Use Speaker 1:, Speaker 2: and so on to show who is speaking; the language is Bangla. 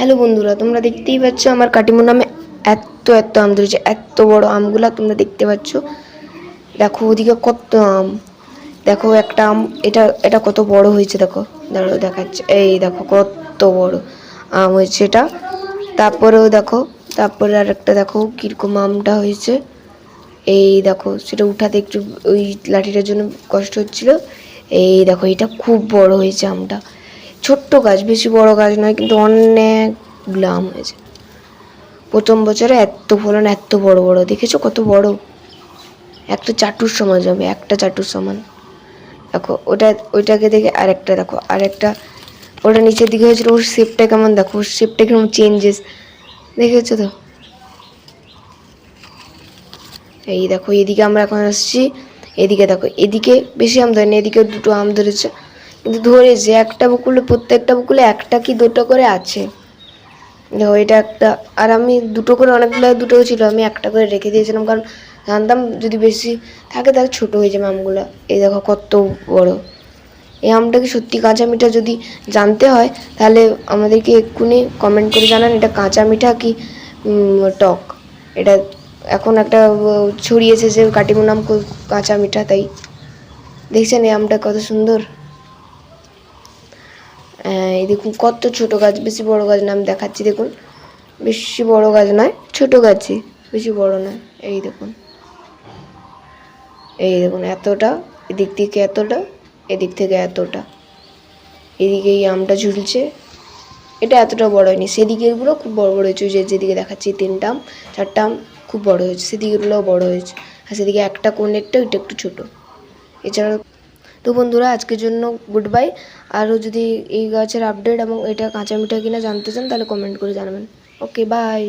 Speaker 1: হ্যালো বন্ধুরা, তোমরা দেখতেই পাচ্ছ আমার কাটিমুন নামে এত এত আম ধরেছে এত বড় আমগুলা তোমরা দেখতে পাচ্ছ। দেখো ওদিকে কত আম। দেখো একটা আম, এটা এটা কত বড় হয়েছে, দেখো। দাঁড়ো দেখাচ্ছে। এই দেখো কত বড় আম হয়েছে এটা। তারপরেও দেখো, তারপরে আর একটা দেখো কীরকম আমটা হয়েছে। এই দেখো, সেটা উঠাতে একটু ওই লাঠিটার জন্য কষ্ট হচ্ছিল। এই দেখো, এটা খুব বড় হয়েছে আমটা। ছোট্ট গাছ, বেশি বড় গাছ নয়, কিন্তু অনেক আম হয়েছে। প্রথম বছরে এত ফলন, এত বড় বড়। দেখেছ কত বড়? একটা চাটুর সমান যাবে একটা চাটুর সমান। দেখো, ওটা, ওইটাকে দেখে আরেকটা দেখো, আরেকটা। ওটা নিচের দিকে হয়েছিল, ওর শেপটা কেমন দেখো, ওর শেপটা কেমন চেঞ্জেস দেখেছ তো? এই দেখো, এদিকে আমরা এখন আসছি, এদিকে দেখো, এদিকে বেশি আম ধরেনি এদিকে দুটো আম ধরেছে। কিন্তু ধরেছে একটা বকুলে, প্রত্যেকটা বকুলে একটা কি দুটো করে আছে? দেখো, এটা একটা, আর আমি দুটো করে অনেকগুলো দুটো ছিল, আমি একটা করে রেখে দিয়েছিলাম, কারণ জানতাম যদি বেশি থাকে তাহলে ছোটো হয়ে যাবে আমগুলো। এই দেখো, কত বড়। এই আমটাকে সত্যি কাঁচা মিঠা? যদি জানতে হয়, তাহলে আমাদেরকে এক্ষুনি কমেন্ট করে জানান, এটা কাঁচা মিঠা কি টক? এটা এখন একটা ছড়িয়েছে যে কাটিমুন আম কো- কাঁচা মিঠা, তাই। দেখছেন এই আমটা কত সুন্দর? এই দেখুন কত ছোট গাছ, বেশি বড় গাছ না আমি দেখাচ্ছি, দেখুন। বেশি বড় গাছ নয়, ছোট গাছই, বেশি বড় নয়। এই দেখুন। এই দেখুন এতটা, এদিক থেকে এতটা, এদিক থেকে এতটা। এদিকে এই আমটা ঝুলছে। এটা এতটা বড় হয়নি। সেদিকেরগুলো খুব বড় বড় হয়েছে যে যেদিকে দেখাচ্ছি তিনটা আম, চারটা আম খুব বড় হয়েছে। সেদিকেরগুলোও বড় হয়েছে। আর সেদিকে একটা কোণেরটা, ওইটা একটু ছোটো। এছাড়া তো বন্ধুরা, আজকের জন্য গুড বাই আরও যদি এই গাছের আপডেট এবং এটা কাঁচা মিঠা কিনা জানতে চান, তাহলে কমেন্ট করে জানাবেন। Okay bye